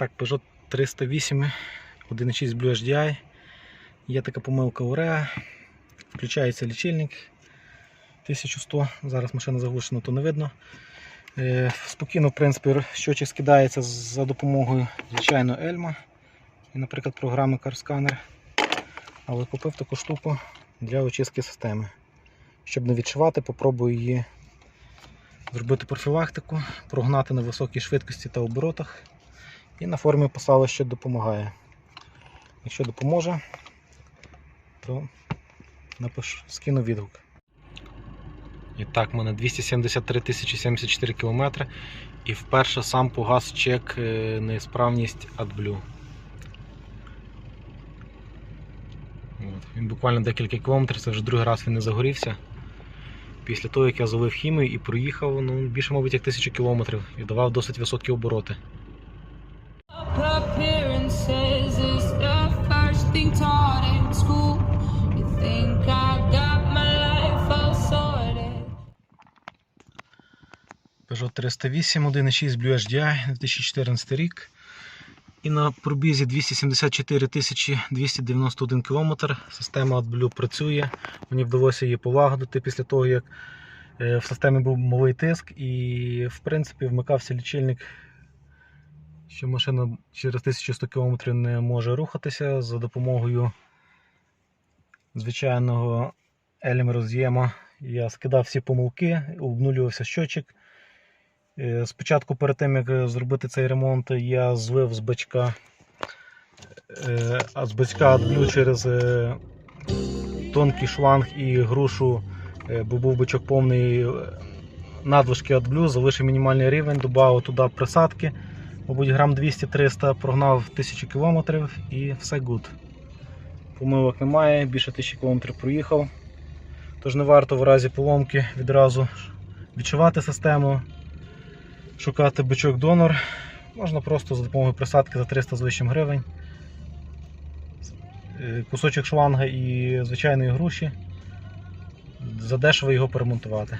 Так, Peugeot 308, 1.6 Blue HDI. Є така помилка уреа. Включається лічильник 1100. Зараз машина заглушена, то не видно. Е, Спокійно, в принципі, щочик скидається за допомогою звичайно Ельма і, наприклад, програми CarScanner. Але купив таку штуку для очистки системи. Щоб не відшивати, попробую її зробити профілактику, прогнати на високій швидкості та оборотах. І на формі писало, що допомагає. Якщо допоможе, то напишу, скину відгук. І так, в мене 273 тисячі 74 км. І вперше сам погас чек е, неісправність AdBlue. От. Він буквально декілька кілометрів, це вже другий раз він не загорівся. Після того, як я залив хімію і проїхав, ну, більше, мабуть, як тисячу кілометрів і давав досить високі обороти. Appearances is the first thing taught in school. You think I got my life all sorted? Peugeot 308 1.6 Blue HDI 2014 рік. І на пробізі 274 291 км. Система AdBlue працює. Мені вдалося її полагодити після того, як е, в системі був малий тиск і в принципі вмикався лічильник, що машина через 1100 км не може рухатися за допомогою звичайного елем роз'єма. Я скидав всі помилки, обнулювався щочик. Е, Спочатку, перед тим як зробити цей ремонт, я злив з бачка, е, а з бачка адблю через е, тонкий шланг і грушу, бо був бачок повний надлишки адблю, залишив мінімальний рівень, додав туди присадки, мабуть, грам 200-300, прогнав 1000 км і все гуд. Помилок немає, більше 1000 км проїхав. Тож не варто в разі поломки відразу відчувати систему шукати бичок донор. Можна просто за допомогою присадки за 300 з лишнім гривень. Е, Кусочок шланга і звичайної груші. Задешево його поремонтувати.